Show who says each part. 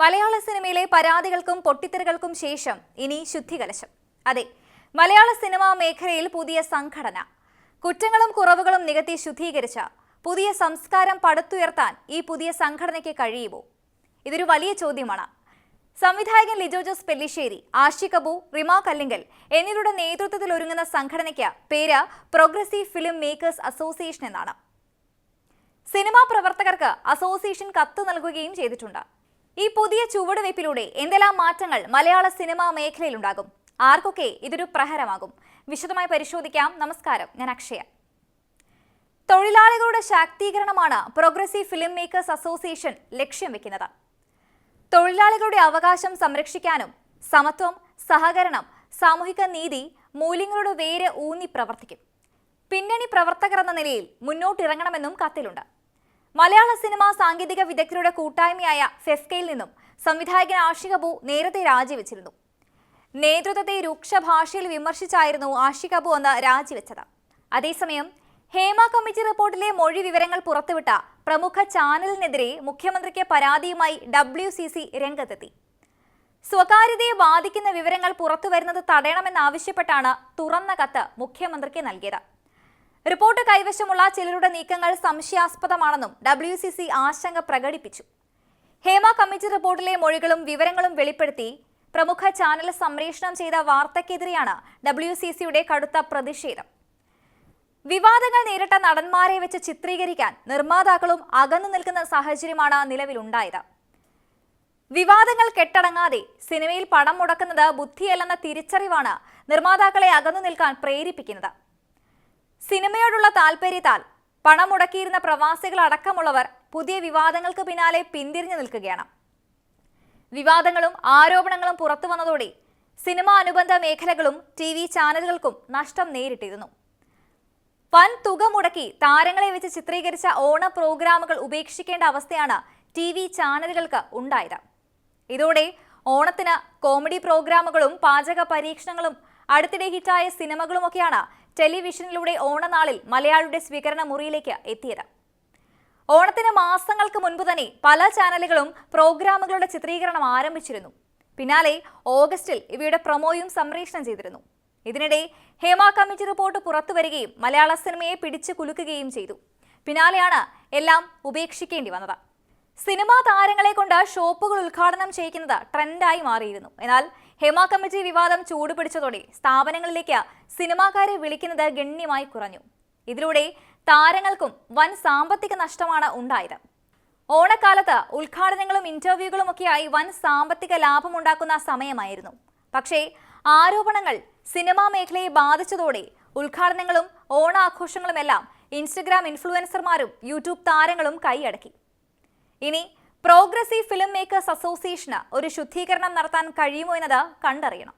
Speaker 1: മലയാള സിനിമയിലെ പരാതികൾക്കും പൊട്ടിത്തെറികൾക്കും ശേഷം ഇനി ശുദ്ധികലശം. അതെ മലയാള സിനിമാ മേഖലയിൽ പുതിയ സംഘടന. കുറ്റങ്ങളും കുറവുകളും നികത്തി ശുദ്ധീകരിച്ച പുതിയ സംസ്കാരം പടുത്തുയർത്താൻ ഈ പുതിയ സംഘടനയ്ക്ക് കഴിയുമോ? ഇതൊരു വലിയ ചോദ്യമാണ്. സംവിധായകൻ ലിജോ ജോസ് പെല്ലിശ്ശേരി ആഷി കബു റിമ കല്ലിങ്കൽ എന്നിവരുടെ നേതൃത്വത്തിൽ ഒരുങ്ങുന്ന സംഘടനയ്ക്ക് പേര് പ്രോഗ്രസീവ് ഫിലിം മേക്കേഴ്സ് അസോസിയേഷൻ എന്നാണ്. സിനിമാ പ്രവർത്തകർക്ക് അസോസിയേഷൻ കത്ത് നൽകുകയും ചെയ്തിട്ടുണ്ട്. ഈ പുതിയ ചുവടുവയ്പിലൂടെ എന്തെല്ലാം മാറ്റങ്ങൾ മലയാള സിനിമാ മേഖലയിലുണ്ടാകും? ആർക്കൊക്കെ ഇതൊരു പ്രഹരമാകും? വിശദമായി പരിശോധിക്കാം. നമസ്കാരം. ഞാൻ അക്ഷയ. തൊഴിലാളികളുടെ ശാക്തീകരണമാണ് പ്രോഗ്രസീവ് ഫിലിം മേക്കേഴ്സ് അസോസിയേഷൻ ലക്ഷ്യം വെക്കുന്നത്. തൊഴിലാളികളുടെ അവകാശം സംരക്ഷിക്കാനും സമത്വം സഹകരണം സാമൂഹിക നീതി മൂല്യങ്ങളുടെ വേര് ഊന്നി പ്രവർത്തിക്കും. പിന്നണി പ്രവർത്തകർ എന്ന നിലയിൽ മുന്നോട്ടിറങ്ങണമെന്നും കത്തിലുണ്ട്. മലയാള സിനിമാ സാങ്കേതിക വിദഗ്ധരുടെ കൂട്ടായ്മയായ ഫെഫ്കയിൽ നിന്നും സംവിധായകൻ ആഷികബു നേരത്തെ രാജിവെച്ചിരുന്നു. നേതൃത്വത്തെ രൂക്ഷ ഭാഷയിൽ വിമർശിച്ചായിരുന്നു ആഷികബു അന്ന് രാജിവെച്ചത്. അതേസമയം ഹേമ കമ്മിറ്റി റിപ്പോർട്ടിലെ മൊഴി വിവരങ്ങൾ പുറത്തുവിട്ട പ്രമുഖ ചാനലിനെതിരെ മുഖ്യമന്ത്രിക്ക് പരാതിയുമായി ഡബ്ല്യു സി സി രംഗത്തെത്തി. സ്വകാര്യതയെ ബാധിക്കുന്ന വിവരങ്ങൾ പുറത്തുവരുന്നത് തടയണമെന്നാവശ്യപ്പെട്ടാണ് തുറന്ന കത്ത് മുഖ്യമന്ത്രിക്ക് നൽകിയത്. റിപ്പോർട്ട് കൈവശമുള്ള ചിലരുടെ നീക്കങ്ങൾ സംശയാസ്പദമാണെന്നും ഡബ്ല്യു സി സി ആശങ്ക പ്രകടിപ്പിച്ചു. ഹേമ കമ്മിറ്റി റിപ്പോർട്ടിലെ മൊഴികളും വിവരങ്ങളും വെളിപ്പെടുത്തി പ്രമുഖ ചാനൽ സംപ്രേഷണം ചെയ്ത വാർത്തയ്ക്കെതിരെയാണ് ഡബ്ല്യു സി സിയുടെ കടുത്ത പ്രതിഷേധം. വിവാദങ്ങൾ നേരിട്ട നടന്മാരെ വെച്ച് ചിത്രീകരിക്കാൻ നിർമ്മാതാക്കളും അകന്നു നിൽക്കുന്ന സാഹചര്യമാണ് നിലവിലുണ്ടായത്. വിവാദങ്ങൾ കെട്ടടങ്ങാതെ സിനിമയിൽ പണം മുടക്കുന്നത് ബുദ്ധിയല്ലെന്ന തിരിച്ചറിവാണ് നിർമ്മാതാക്കളെ അകന്നു നിൽക്കാൻ പ്രേരിപ്പിക്കുന്നത്. സിനിമയോടുള്ള താല്പര്യത്താൽ പണം മുടക്കിയിരുന്ന പ്രവാസികൾ അടക്കമുള്ളവർ പുതിയ വിവാദങ്ങൾക്ക് പിന്നാലെ പിന്തിരിഞ്ഞു നിൽക്കുകയാണ്. വിവാദങ്ങളും ആരോപണങ്ങളും പുറത്തു വന്നതോടെ സിനിമ അനുബന്ധ മേഖലകളും ടി വി ചാനലുകൾക്കും നഷ്ടം നേരിട്ടിരുന്നു. വൻ തുക മുടക്കി താരങ്ങളെ വെച്ച് ചിത്രീകരിച്ച ഓണ പ്രോഗ്രാമുകൾ ഉപേക്ഷിക്കേണ്ട അവസ്ഥയാണ് ടി വി ചാനലുകൾക്ക് ഉണ്ടായത്. ഇതോടെ ഓണത്തിന് കോമഡി പ്രോഗ്രാമുകളും പാചക പരീക്ഷണങ്ങളും അടുത്തിടെ ഹിറ്റായ സിനിമകളുമൊക്കെയാണ് ടെലിവിഷനിലൂടെ ഓണനാളിൽ മലയാളിയുടെ സ്വീകരണ മുറിയിലേക്ക് എത്തിയത്. ഓണത്തിന് മാസങ്ങൾക്ക് മുൻപ് തന്നെ പല ചാനലുകളും പ്രോഗ്രാമുകളുടെ ചിത്രീകരണം ആരംഭിച്ചിരുന്നു. പിന്നാലെ ഓഗസ്റ്റിൽ ഇവയുടെ പ്രൊമോയും സംപ്രേഷണം ചെയ്തിരുന്നു. ഇതിനിടെ ഹേമ കമ്മിറ്റി റിപ്പോർട്ട് പുറത്തുവരികയും മലയാള സിനിമയെ പിടിച്ചു കുലുക്കുകയും ചെയ്തു. പിന്നാലെയാണ് എല്ലാം ഉപേക്ഷിക്കേണ്ടി വന്നത്. സിനിമാ താരങ്ങളെ കൊണ്ട് ഷോപ്പുകൾ ഉദ്ഘാടനം ചെയ്യിക്കുന്നത് ട്രെൻഡായി മാറിയിരുന്നു. എന്നാൽ ഹേമ കമ്മിറ്റി വിവാദം ചൂടുപിടിച്ചതോടെ സ്ഥാപനങ്ങളിലേക്ക് സിനിമാക്കാരെ വിളിക്കുന്നത് ഗണ്യമായി കുറഞ്ഞു. ഇതിലൂടെ താരങ്ങൾക്കും വൻ സാമ്പത്തിക നഷ്ടമാണ് ഉണ്ടായത്. ഓണക്കാലത്ത് ഉദ്ഘാടനങ്ങളും ഇന്റർവ്യൂകളും ഒക്കെയായി വൻ സാമ്പത്തിക ലാഭമുണ്ടാക്കുന്ന സമയമായിരുന്നു. പക്ഷേ ആരോപണങ്ങൾ സിനിമാ മേഖലയെ ബാധിച്ചതോടെ ഉദ്ഘാടനങ്ങളും ഓണാഘോഷങ്ങളുമെല്ലാം ഇൻസ്റ്റഗ്രാം ഇൻഫ്ലുവൻസർമാരും യൂട്യൂബ് താരങ്ങളും കൈയടക്കി. ഇനി പ്രോഗ്രസീവ് ഫിലിം മേക്കേഴ്സ് അസോസിയേഷന് ഒരു ശുദ്ധീകരണം നടത്താൻ കഴിയുമോ എന്നത് കണ്ടറിയണം.